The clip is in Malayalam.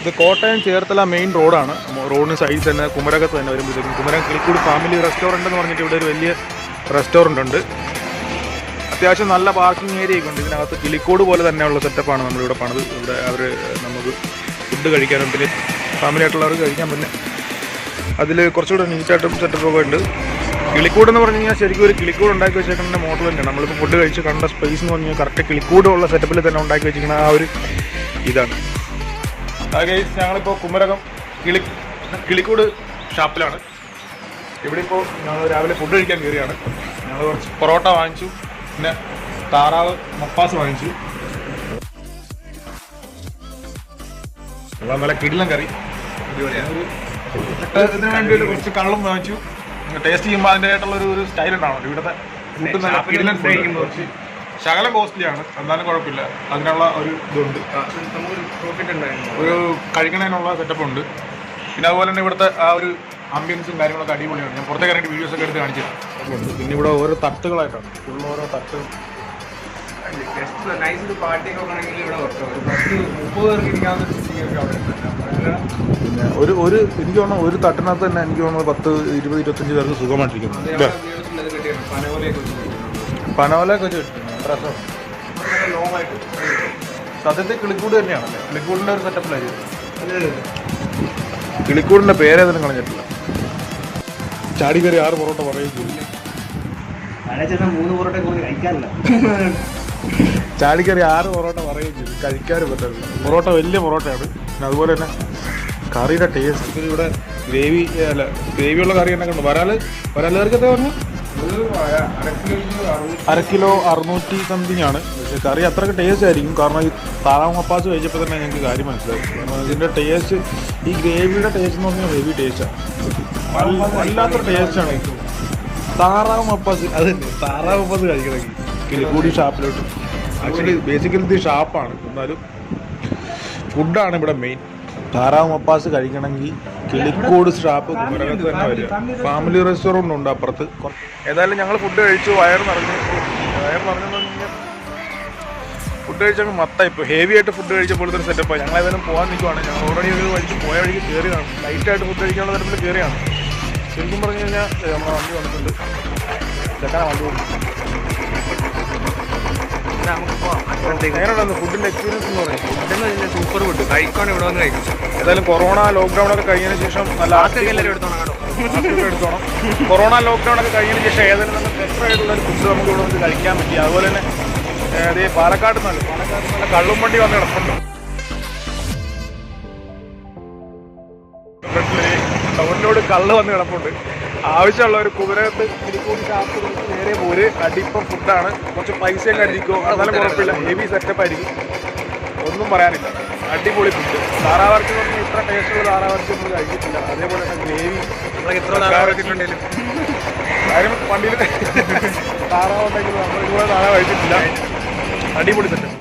ഇത് കോട്ടയം ചേർത്തല മെയിൻ റോഡാണ് റോഡിന് സൈഡിൽ തന്നെ കുമരകത്ത് തന്നെ വരുമ്പോഴത്തേക്കും കുമരകം കിളിക്കൂട് ഫാമിലി റെസ്റ്റോറന്റ് എന്ന് പറഞ്ഞിട്ട് ഇവിടെ ഒരു വലിയ റെസ്റ്റോറന്റ് ഉണ്ട്. അത്യാവശ്യം നല്ല പാർക്കിംഗ് ഏരിയ ഒക്കെ ഉണ്ട്. ഇതിനകത്ത് കിളിക്കോട് പോലെ തന്നെയുള്ള സെറ്റപ്പാണ് നമ്മളിവിടെ പണിത്. ഇവിടെ അവർ നമുക്ക് ഫുഡ് കഴിക്കാനും പിന്നെ ഫാമിലി ആയിട്ടുള്ളവർക്ക് കഴിക്കാൻ പിന്നെ അതിൽ കുറച്ചുകൂടെ നീറ്റായിട്ടും സെറ്റപ്പൊക്കെ ഉണ്ട്. കിളിക്കൂട് എന്ന് പറഞ്ഞു കഴിഞ്ഞാൽ ശരിക്കും ഒരു കിളിക്കൂട് ഉണ്ടാക്കി വെച്ചേക്കുന്ന മോഡൽ തന്നെയാണ്. നമ്മളിപ്പോൾ ഫുഡ് കഴിച്ച് കണ്ട സ്പേസ് എന്ന് പറഞ്ഞാൽ കറക്റ്റ് കിളിക്കൂടുള്ള സെറ്റപ്പിൽ തന്നെ ഉണ്ടാക്കി വെച്ചിരിക്കുന്ന ആ ഒരു ഇതാണ്. ഞങ്ങളിപ്പോൾ കുമരകം കിളി കിളിക്കൂട് ഷാപ്പിലാണ്. ഇവിടെ ഇപ്പോൾ ഞങ്ങൾ രാവിലെ ഫുഡ് കഴിക്കാൻ കയറിയാണ് ഞങ്ങൾ കുറച്ച് പൊറോട്ട വാങ്ങിച്ചു പിന്നെ താറാവ് മപ്പാസ് വാങ്ങിച്ചു. നല്ല കിടിലം കറി. അടിപൊളിയാണ്. ഇതിന് വേണ്ടി ഒരു കുറച്ച് കള്ളും വാങ്ങിച്ചു. ടേസ്റ്റ് ചെയ്യുമ്പോൾ അതിന്റെതായിട്ടുള്ള ഒരു സ്റ്റൈൽ ഉണ്ടാവണം. ഇവിടുത്തെ ഫുഡ് കിടിലൻ food. കുറച്ച് ശകലം കോസ്റ്റ്ലി ആണ് എന്നാലും കുഴപ്പമില്ല. അതിനുള്ള ഒരു ഇതുണ്ട്. ഒരു കഴിക്കണതിനുള്ള സെറ്റപ്പ് ഉണ്ട്. പിന്നെ അതുപോലെ തന്നെ ഇവിടുത്തെ ആ ഒരു ആംബിയൻസും കാര്യങ്ങളൊക്കെ അടിപൊളിയാണ്. ഞാൻ പുറത്തേക്ക് ഇറങ്ങി വീഡിയോസ് ഒക്കെ എടുത്ത് കാണിച്ചിട്ടുണ്ട് പിന്നെ ഇവിടെ ഓരോ തട്ടുകളായിട്ടാണ്. ഫുള്ള് ഓരോ തട്ട്. പിന്നെ ഒരു ഒരു എനിക്ക് തോന്നുന്നു ഒരു തട്ടിനകത്ത് തന്നെ എനിക്ക് തോന്നുന്നു പത്ത് ഇരുപത് ഇരുപത്തഞ്ച് പേർക്ക് സുഖമായിട്ടിരിക്കുന്നു. പനോലൊക്കെ വെച്ച് ആയിട്ട് സത്യത്തിൽ കിളിക്കൂട് തന്നെയാണല്ലേ? കിളിക്കൂടിന്റെ ഒരു സെറ്റപ്പിലായിരിക്കും കിളിക്കൂടിന്റെ പേരേതിനും കളഞ്ഞിട്ടില്ല. ചാടി കയറി ആറ് പൊറോട്ട പറയുകയും ചെയ്തു. ചാടിക്കറി മൂന്ന് പൊറോട്ട കൂടുതൽ കഴിക്കാറില്ല. ചാടി കയറി ആറ് പൊറോട്ട പറയുകയും ചെയ്തു. കഴിക്കാനും പറ്റില്ല പൊറോട്ട വലിയ പൊറോട്ടയാണ്. പിന്നെ അതുപോലെ തന്നെ കറിയുടെ ടേസ്റ്റ് ഇവിടെ ഗ്രേവി അല്ല ഗ്രേവിയുള്ള കറി തന്നെ കണ്ടു. വരാൽ വരാൽ കറിക്കത്തെ പറഞ്ഞു അര- കിലോ അറുന്നൂറ്റി സംതിങ് ആണ്. പക്ഷേ കറി അത്രയ്ക്ക് ടേസ്റ്റ് ആയിരിക്കും. കാരണം ഈ താറാവ് മപ്പാസ് കഴിച്ചപ്പോൾ തന്നെ ഞങ്ങൾക്ക് കാര്യം മനസ്സിലായി. കാരണം ഇതിന്റെ ടേസ്റ്റ് ഈ ഗ്രേവിയുടെ ടേസ്റ്റ് എന്ന് പറഞ്ഞാൽ ഹെവി ടേസ്റ്റാണ് വല്ലാത്ത ടേസ്റ്റാണ് താറാവ് മപ്പാസ് അത് താറാവ് മപ്പാസ് കഴിക്കണമെങ്കിൽ. കിളിക്കൂടി ഷാപ്പിലോട്ട് ആക്ച്വലി ബേസിക്കലി ഇത് ഷാപ്പാണ് എന്നാലും ഫുഡാണ് ഇവിടെ മെയിൻ താറാവ് മപ്പാസ് കഴിക്കണമെങ്കിൽ കിളിക്കോട് സ്റ്റാപ്പ് കുമരകത്ത് തന്നെ വരിക. ഫാമിലി റെസ്റ്റോറന്റ് ഉണ്ട് അപ്പുറത്ത്. ഏതായാലും ഞങ്ങൾ ഫുഡ് കഴിച്ചു വയർ നിറഞ്ഞു. വയർ നിറഞ്ഞു ഫുഡ് കഴിച്ചങ്ങ് മത്തായി. ഇപ്പോൾ ഹെവി ആയിട്ട് ഫുഡ് കഴിച്ചപ്പോൾ പോലത്തെ ഒരു സെറ്റപ്പാണ് ഞങ്ങൾ ഏതായാലും പോകാൻ നിൽക്കുവാണ് ഞങ്ങൾ ഓൾറെഡി ഒരു വഴിക്ക് പോയ വഴിക്ക് കയറിയാണ് ലൈറ്റായിട്ട് ഫുഡ് കഴിക്കാനുള്ള തരത്തിൽ കയറിയാണ് ശരിക്കും പറഞ്ഞു കഴിഞ്ഞാൽ നമ്മുടെ വണ്ടി വന്നിട്ടുണ്ട്. ചെക്കാനാണ് വണ്ടി വന്നു നമുക്ക് ഫുഡിന്റെ എക്സ്പീരിയൻസ് എന്ന് പറയുന്നത് സൂപ്പർ ഫുഡ് കഴിക്കാണ് ഇവിടെ വന്ന് കഴിക്കും ഏതായാലും കൊറോണ ലോക്ക്ഡൌൺ ഒക്കെ കഴിഞ്ഞതിന് ശേഷം നല്ല എല്ലാവരും എടുത്തോണം എടുത്തോണം. കൊറോണ ലോക്ക്ഡൌൺ ഒക്കെ കഴിഞ്ഞതിന് ശേഷം ഏതെങ്കിലും നല്ല ബെറ്റർ ആയിട്ടുള്ള ഒരു ഫുഡ് നമുക്ക് ഇവിടെ വന്ന് കഴിക്കാൻ പറ്റി. അതുപോലെ തന്നെ അതേ പാലക്കാട് നല്ല പാലക്കാട് നല്ല കള്ളും വണ്ടി വന്ന് കിടപ്പുണ്ട്. ടൗണിലോട് കള്ള് വന്ന് കിടപ്പുണ്ട്. ആവശ്യമുള്ള ഒരു കുതിരകത്ത് തിരിക്കൂടി ഷാപ്പ് നേരെ പോര്. അടിപ്പം ഫുഡാണ് കുറച്ച് പൈസയൊക്കെ അടിക്കോ അതെല്ലാം കുഴപ്പമില്ല. ഹെവി സെറ്റപ്പ് ആയിരിക്കും. ഒന്നും പറയാനില്ല. അടിപൊളി ഫുഡ് താറാവർക്ക് പറഞ്ഞാൽ ഇത്ര ടേസ്റ്റുള്ള താറാവർക്ക് നമ്മൾ കഴിച്ചിട്ടില്ല. അതേപോലെ തന്നെ ഗ്രേവി കാര്യം പണ്ടിൽ താറാവ് ഉണ്ടെങ്കിൽ നമ്മൾ ഇതുപോലെ താറാവ് കഴിച്ചിട്ടില്ല. അടിപൊളി സെറ്റപ്പ്